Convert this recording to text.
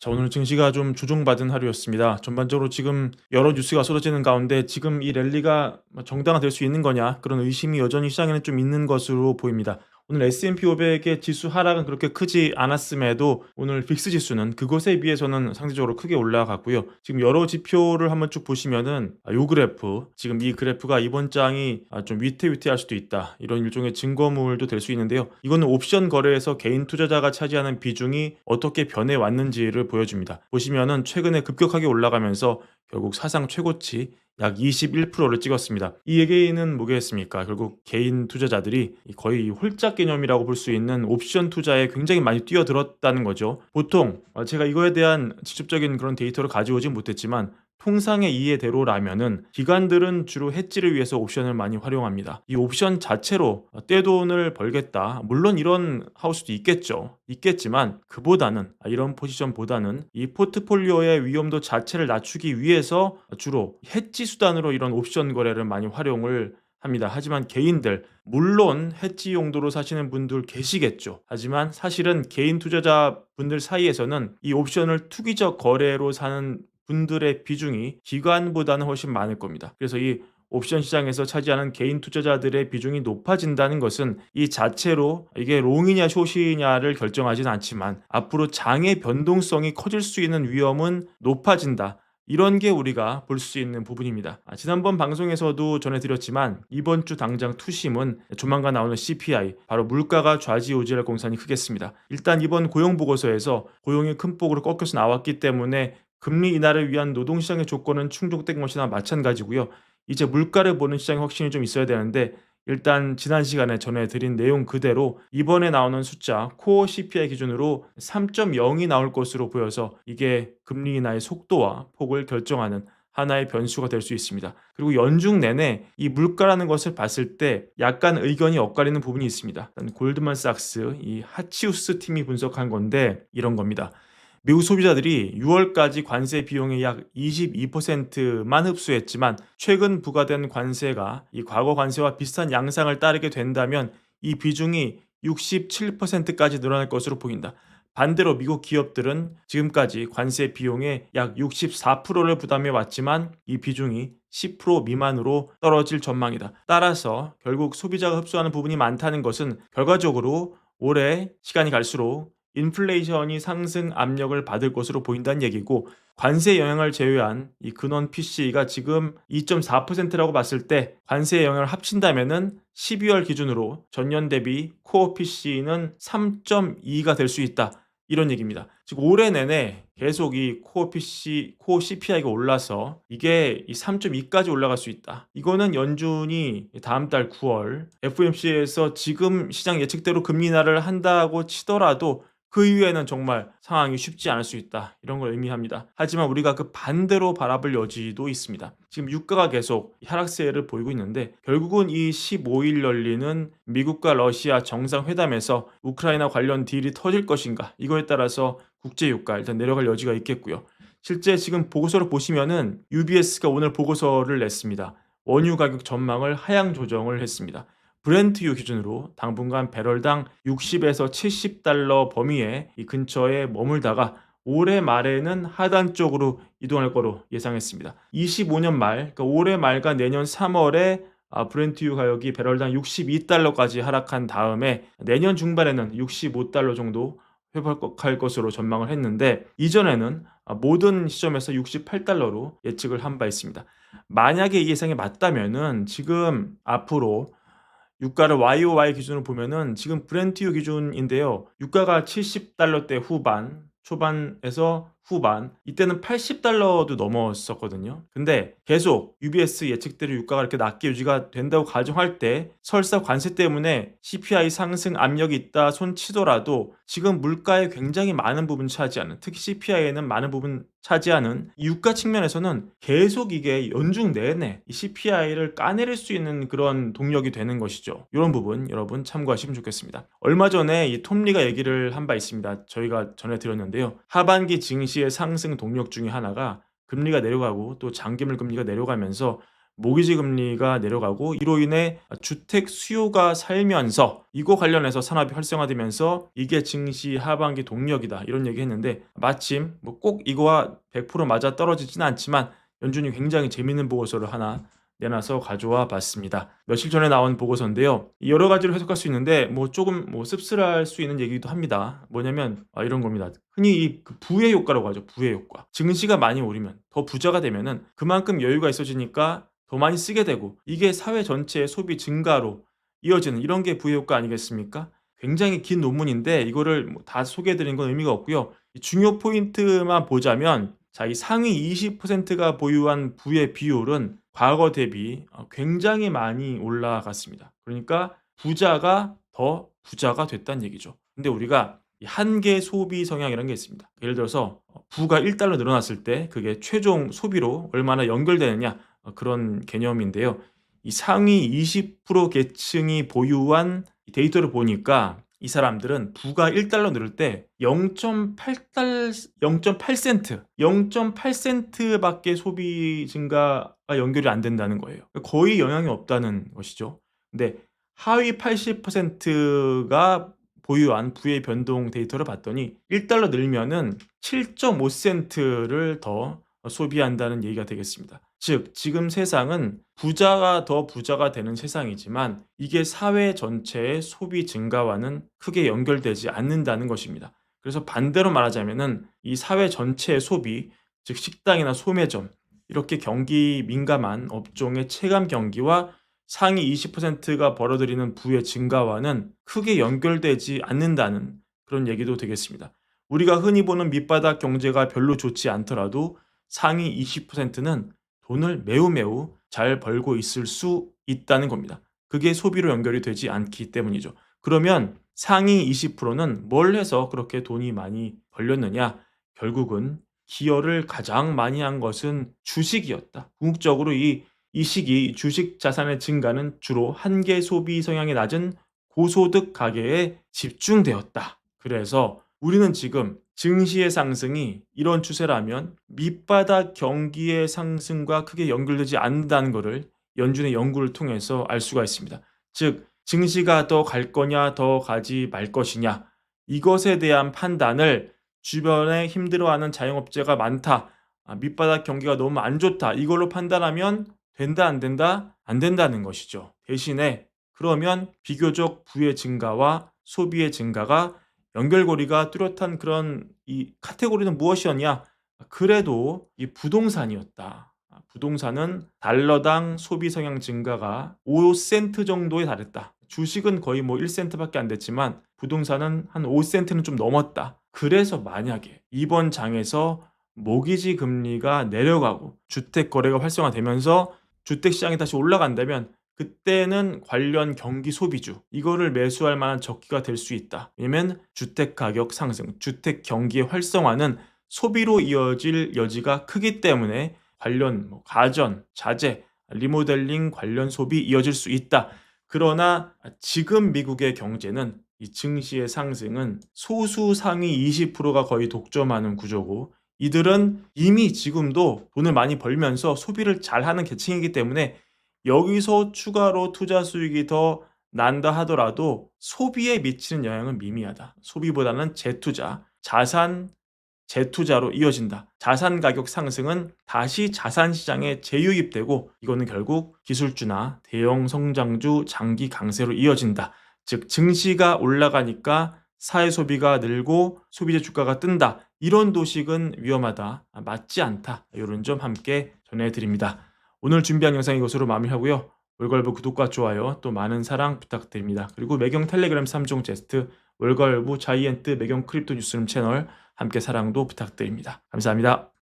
자, 오늘 증시가 좀 조종받은 하루였습니다. 전반적으로 지금 여러 뉴스가 쏟아지는 가운데 지금 이 랠리가 정당화될 수 있는 거냐 그런 의심이 여전히 시장에는 좀 있는 것으로 보입니다. 오늘 S&P 500의 지수 하락은 그렇게 크지 않았음에도 오늘 빅스 지수는 그것에 비해서는 상대적으로 크게 올라갔고요. 지금 여러 지표를 한번 쭉 보시면은 아, 요 그래프, 지금 이 그래프가 이번 장이 아, 좀 위태위태할 수도 있다. 이런 일종의 증거물도 될 수 있는데요. 이거는 옵션 거래에서 개인 투자자가 차지하는 비중이 어떻게 변해 왔는지를 보여줍니다. 보시면은 최근에 급격하게 올라가면서 결국 사상 최고치 약 21%를 찍었습니다. 이 얘기는 뭐겠습니까? 결국 개인 투자자들이 거의 홀짝 개념이라고 볼 수 있는 옵션 투자에 굉장히 많이 뛰어들었다는 거죠. 보통 어, 제가 이거에 대한 직접적인 그런 데이터를 가져오지 못했지만 통상의 이해대로라면은 기관들은 주로 해지를 위해서 옵션을 많이 활용합니다. 이 옵션 자체로 떼돈을 벌겠다. 물론 이런 하우스도 있겠죠. 있겠지만 그보다는 아, 이런 포지션보다는 이 포트폴리오의 위험도 자체를 낮추기 위해서 주로 해지 수단으로 이런 옵션 거래를 많이 활용을 합니다. 하지만 개인들 물론 해지 용도로 사시는 분들 계시겠죠. 하지만 사실은 개인 투자자 분들 사이에서는 이 옵션을 투기적 거래로 사는 분들의 비중이 기관보다는 훨씬 많을 겁니다. 그래서 이 옵션 시장에서 차지하는 개인 투자자들의 비중이 높아진다는 것은 이 자체로 이게 롱이냐 숏이냐를 결정하진 않지만 앞으로 장의 변동성이 커질 수 있는 위험은 높아진다. 이런 게 우리가 볼 수 있는 부분입니다. 아, 지난번 방송에서도 전해드렸지만 이번 주 당장 투심은 조만간 나오는 CPI 바로 물가가 좌지우지할 공산이 크겠습니다. 일단 이번 고용 보고서에서 고용이 큰 폭으로 꺾여서 나왔기 때문에 금리 인하를 위한 노동시장의 조건은 충족된 것이나 마찬가지고요. 이제 물가를 보는 시장의 확신이 좀 있어야 되는데 일단 지난 시간에 전해드린 내용 그대로 이번에 나오는 숫자 코어 CPI 기준으로 3.0이 나올 것으로 보여서 이게 금리 인하의 속도와 폭을 결정하는 하나의 변수가 될 수 있습니다. 그리고 연중 내내 이 물가라는 것을 봤을 때 약간 의견이 엇갈리는 부분이 있습니다. 골드만삭스 이 하치우스 팀이 분석한 건데 이런 겁니다. 미국 소비자들이 6월까지 관세 비용의 약 22%만 흡수했지만 최근 부과된 관세가 이 과거 관세와 비슷한 양상을 따르게 된다면 이 비중이 67%까지 늘어날 것으로 보인다. 반대로 미국 기업들은 지금까지 관세 비용의 약 64%를 부담해 왔지만 이 비중이 10% 미만으로 떨어질 전망이다. 따라서 결국 소비자가 흡수하는 부분이 많다는 것은 결과적으로 올해 시간이 갈수록 인플레이션이 상승 압력을 받을 것으로 보인다는 얘기고 관세 영향을 제외한 이 근원 PC가 지금 2.4%라고 봤을 때 관세 영향을 합친다면은 12월 기준으로 전년 대비 코어 PC는 3.2가 될 수 있다. 이런 얘기입니다. 즉 올해 내내 계속 이 코어 PC, 코어 CPI가 올라서 이게 이 3.2까지 올라갈 수 있다. 이거는 연준이 다음 달 9월 FOMC에서 지금 시장 예측대로 금리 인하를 한다고 치더라도 그 이후에는 정말 상황이 쉽지 않을 수 있다. 이런 걸 의미합니다. 하지만 우리가 그 반대로 바라볼 여지도 있습니다. 지금 유가가 계속 하락세를 보이고 있는데 결국은 이 15일 열리는 미국과 러시아 정상회담에서 우크라이나 관련 딜이 터질 것인가 이거에 따라서 국제 유가 일단 내려갈 여지가 있겠고요. 실제 지금 보고서를 보시면은 UBS가 오늘 보고서를 냈습니다. 원유 가격 전망을 하향 조정을 했습니다. 브렌트유 기준으로 당분간 배럴당 60에서 70달러 범위에 이 근처에 머물다가 올해 말에는 하단 쪽으로 이동할 거로 예상했습니다. 25년 말, 그러니까 올해 말과 내년 3월에 아, 브렌트유 가격이 배럴당 62달러까지 하락한 다음에 내년 중반에는 65달러 정도 회복할 것으로 전망을 했는데 이전에는 아, 모든 시점에서 68달러로 예측을 한 바 있습니다. 만약에 이 예상이 맞다면은 지금 앞으로 유가를 YOY 기준으로 보면은 지금 브렌트유 기준인데요. 유가가 70달러대 후반, 초반에서 후반 이때는 80달러도 넘었었거든요. 근데 계속 UBS 예측대로 유가가 이렇게 낮게 유지가 된다고 가정할 때 설사 관세 때문에 CPI 상승 압력이 있다 손 치더라도 지금 물가에 굉장히 많은 부분 차지하는 특히 CPI에는 많은 부분 차지하는 유가 측면에서는 계속 이게 연중 내내 이 CPI를 까내릴 수 있는 그런 동력이 되는 것이죠. 이런 부분 여러분 참고하시면 좋겠습니다. 얼마 전에 이 톰리가 얘기를 한 바 있습니다. 저희가 전해드렸는데요. 하반기 증시 증시의 상승 동력 중에 하나가 금리가 내려가고 또 장기물 금리가 내려가면서 모기지 금리가 내려가고 이로 인해 주택 수요가 살면서 이거 관련해서 산업이 활성화되면서 이게 증시 하반기 동력이다 이런 얘기 했는데 마침 뭐 꼭 이거와 100% 맞아 떨어지지는 않지만 연준이 굉장히 재밌는 보고서를 하나 내놔서 가져와 봤습니다. 며칠 전에 나온 보고서인데요. 여러 가지로 해석할 수 있는데 뭐 조금 뭐 씁쓸할 수 있는 얘기도 합니다. 뭐냐면 아, 이런 겁니다. 흔히 이그 부의 효과라고 하죠. 부의 효과. 증시가 많이 오르면 더 부자가 되면은 그만큼 여유가 있어지니까 더 많이 쓰게 되고 이게 사회 전체의 소비 증가로 이어지는 이런 게 부의 효과 아니겠습니까? 굉장히 긴 논문인데 이거를 뭐 다 소개해 드리는 건 의미가 없고요. 이 중요 포인트만 보자면 자, 이 상위 20%가 보유한 부의 비율은 과거 대비 어, 굉장히 많이 올라갔습니다. 그러니까 부자가 더 부자가 됐다는 얘기죠. 근데 우리가 이 한계 소비 성향이라는 게 있습니다. 예를 들어서 어, 부가 1달러 늘어났을 때 그게 최종 소비로 얼마나 연결되느냐 어, 그런 개념인데요. 이 상위 20% 계층이 보유한 이 데이터를 보니까 이 사람들은 부가 1달러 늘을 때 0.8달 0.8센트 0.8센트밖에 소비 증가가 연결이 안 된다는 거예요. 거의 영향이 없다는 것이죠. 근데 하위 80%가 보유한 부의 변동 데이터를 봤더니 1달러 늘면은 7.5센트를 더 소비한다는 얘기가 되겠습니다. 즉, 지금 세상은 부자가 더 부자가 되는 세상이지만 이게 사회 전체의 소비 증가와는 크게 연결되지 않는다는 것입니다. 그래서 반대로 말하자면은 이 사회 전체의 소비, 즉 식당이나 소매점 이렇게 경기 민감한 업종의 체감 경기와 상위 20%가 벌어들이는 부의 증가와는 크게 연결되지 않는다는 그런 얘기도 되겠습니다. 우리가 흔히 보는 밑바닥 경제가 별로 좋지 않더라도 상위 20%는 돈을 매우 매우 잘 벌고 있을 수 있다는 겁니다. 그게 소비로 연결이 되지 않기 때문이죠. 그러면 상위 20%는 뭘 해서 그렇게 돈이 많이 벌렸느냐? 결국은 기여를 가장 많이 한 것은 주식이었다. 궁극적으로 이, 이 시기 주식 자산의 증가는 주로 한계 소비 성향이 낮은 고소득 가계에 집중되었다. 그래서 우리는 지금 증시의 상승이 이런 추세라면 밑바닥 경기의 상승과 크게 연결되지 않는다는 것을 연준의 연구를 통해서 알 수가 있습니다. 즉, 증시가 더 갈 거냐, 더 가지 말 것이냐, 이것에 대한 판단을 주변에 힘들어하는 자영업자가 많다. 아, 밑바닥 경기가 너무 안 좋다. 이걸로 판단하면 된다, 안 된다? 안 된다는 것이죠. 대신에 그러면 비교적 부의 증가와 소비의 증가가 연결고리가 뚜렷한 그런 이 카테고리는 무엇이었냐? 그래도 이 부동산이었다. 아, 부동산은 달러당 소비 성향 증가가 5센트 정도에 달했다. 주식은 거의 뭐 1센트밖에 안 됐지만 부동산은 한 5센트는 좀 넘었다. 그래서 만약에 이번 장에서 모기지 금리가 내려가고 주택 거래가 활성화되면서 주택 시장이 다시 올라간다면 그때는 관련 경기 소비주 이거를 매수할 만한 적기가 될 수 있다. 왜냐면 주택 가격 상승, 주택 경기의 활성화는 소비로 이어질 여지가 크기 때문에 관련 뭐 가전, 자재, 리모델링 관련 소비 이어질 수 있다. 그러나 지금 미국의 경제는 이 증시의 상승은 소수 상위 20%가 거의 독점하는 구조고 이들은 이미 지금도 돈을 많이 벌면서 소비를 잘하는 계층이기 때문에 여기서 추가로 투자 수익이 더 난다 하더라도 소비에 미치는 영향은 미미하다. 소비보다는 재투자, 자산 재투자로 이어진다. 자산 가격 상승은 다시 자산 시장에 재유입되고 이거는 결국 기술주나 대형 성장주 장기 강세로 이어진다. 즉 증시가 올라가니까 사회 소비가 늘고 소비재 주가가 뜬다. 이런 도식은 위험하다. 맞지 않다. 이런 점 함께 전해드립니다. 오늘 준비한 영상 이것으로 마무리하고요. 월걸부 구독과 좋아요 또 많은 사랑 부탁드립니다. 그리고 매경 텔레그램 3종 제스트 월걸부 자이언트 매경 크립토 뉴스룸 채널 함께 사랑도 부탁드립니다. 감사합니다.